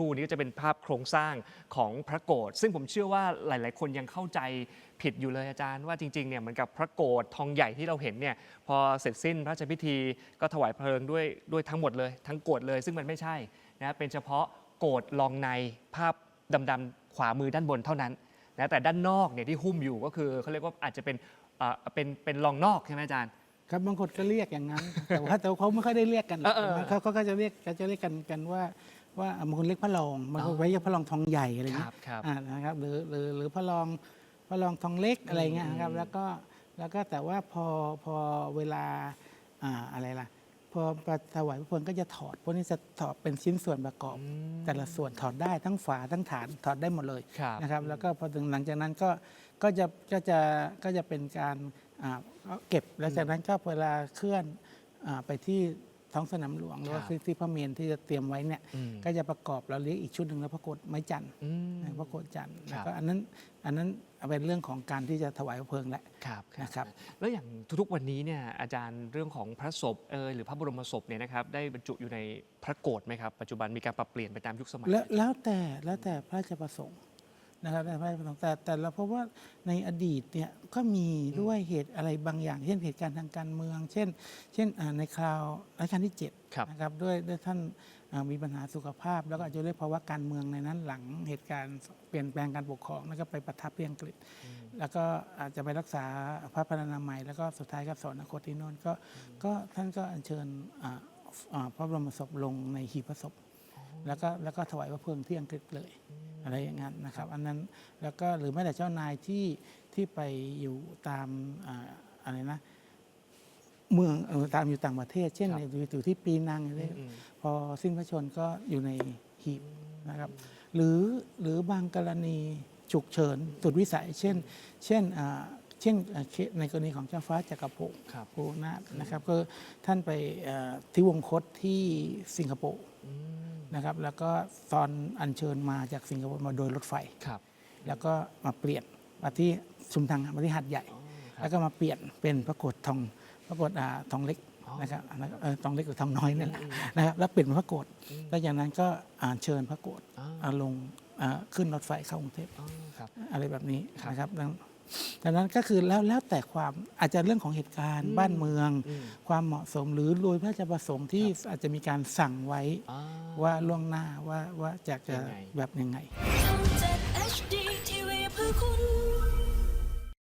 ครูนี้ก็จะเป็นภาพโครงสร้างของพระโกรธซึ่งผมเชื่อว่าหลาย ๆ คนยังเข้าใจผิดอยู่เลยอาจารย์ว่าจริง ๆ เนี่ยเหมือนกับพระโกรธทองใหญ่ที่เราเห็นเนี่ยพอเสร็จสิ้นพระราชพิธีก็ถวายเพลิงด้วยด้วยทั้งหมดเลยทั้งโกรธเลย ซึ่งมันไม่ใช่นะเป็นเฉพาะโกรธลองในภาพดำๆขวามือด้านบนเท่านั้นนะแต่ด้านนอกเนี่ยที่หุ้มอยู่ก็คือเขาเรียกว่าอาจจะเป็นเอ่อเป็นเป็นลองนอกใช่ไหมอาจารย์ครับบางคนก็เรียกอย่างนั้น แต่ว่าแต่ว่าเขาไม่ค่อยได้เรียกกันเออเออเขาเขาก็จะเรียกเขาจะเรียกกันกันว่า ว่าบางคนเรียกพระรองบางคนไว้เรียกพระรองทองใหญ่อะไรคเงี้รัยบครับอ่านะครับหรือหรือหรือพระรองพระรองทองเล็กอะไรเงี้ยนะครับแล้วก็แล้วก็แต่ว่าพอพอเวลาอ่าอะไรล่ะพอประถวายพระเพลิงก็จะถอดพวกนี้จะถอดเป็นชิ้นส่วนประกอบ แต่ละส่วนถอดได้ทั้งฝาทั้งฐานถอดได้หมดเลยครับนะครับแล้วก็พอถึงหลังจากนั้นก็ก็จะก็จะก็จะเป็นการอ่าเอาเก็บแล้วจากนั้นก็เวลาเคลื่อนอาไปที่ ท้องสนามหลวงหรือว่าครับที่ที่พระเมรุที่จะเตรียมไว้เนี่ยอืมก็จะประกอบแล้วเรียกอีกชุดหนึ่งแล้วพระโกฏไม้จันทร์อืมพระโกฏจันทร์ครับแล้วก็อันนั้นอันนั้นเป็นเรื่องของการที่จะถวายพระเพลิงแหละครับนะครับ แล้วอย่างทุกๆวันนี้เนี่ยอาจารย์เรื่องของพระศพเอยหรือพระบรมศพเนี่ยนะครับได้บรรจุอยู่ในพระโกรธไหมครับปัจจุบันมีการปรับเปลี่ยนไปตามยุคสมัย แล้วแล้วแต่แล้วแต่พระราชประสงค์ นะครับแล้วแต่พระราชประสงค์แต่แต่เราพบว่าในอดีตเนี่ยก็มีด้วยเหตุอะไรบางอย่าง เช่นเหตุการณ์ทางการเมือง เช่น เช่นอ่าในคราวรัชกาลที่ครับ 7นะครับด้วยด้วยท่านอ่ามีปัญหาสุขภาพ แล้วก็อาจจะด้วยภาวะการเมืองในนั้นหลังเหตุการณ์เปลี่ยนแปลงการปกครองแล้วก็ไปประทับที่อังกฤษ แล้วก็อาจจะไปรักษาพระพนานามัย แล้วก็สุดท้ายก็สอนคตที่โน่นก็ก็ท่านก็อัญเชิญอ่าอ่าพระบรมศพลงในหีบพระศพ แล้วก็แล้วก็ถวายพระเพลิงที่อังกฤษเลย อะไรอย่างนั้นนะครับ อันนั้นแล้วก็หรือแม้แต่เจ้านายที่ที่ไปอยู่ตามอ่าอะไรนะเมืองเออตามอยู่ต่างประเทศ เช่นครับอยู่อยู่ที่ปีนังอะไรอืมพอสิ้นพระชนม์ก็อยู่ในหีบนะครับหรือหรือบางกรณีฉุกเฉินสุดวิสัย เช่น เช่นอ่า เช่นอ่าเคสในกรณีของเจ้าฟ้าจักรพงศ์ครับภูนาถนะครับก็ท่านไปเอ่อที่วงคตที่สิงคโปร์อืมนะครับแล้วก็ตอนอัญเชิญมาจากสิงคโปร์มาโดยรถไฟครับแล้วก็มาเปลี่ยนมาที่ชุมทางมาที่หัดใหญ่อ๋อครัแล้บวก็มาเปลี่ยนเป็นพระโกฏทองพระโกฏอ่าทองเล็กอ๋อนะครับแล้วก็เอ่อทองเล็กหรือทองน้อยนี่แหละนะครับแล้วเปลี่ยนเป็นพระโกฏแล้วจากนั้นก็อ่าเชิญพระโกฏอ๋ออ่าลงอ่าขึ้นรถไฟเข้ากรุงเทพอ๋อครับอะไรแบบนี้ครับนะครับ ดังดังนั้นก็คือแล้วแล้วแต่ความอาจจะเรื่องของเหตุการณ์ บ้านเมืองอืมความเหมาะสมหรือโดยพระราชประสงค์ที่อาจจะมีการสั่งไว้อ่า ว่าล่วงหน้าว่าว่าจะจะยังไง แบบยังไงทำจาก HD TV เพื่อคุณ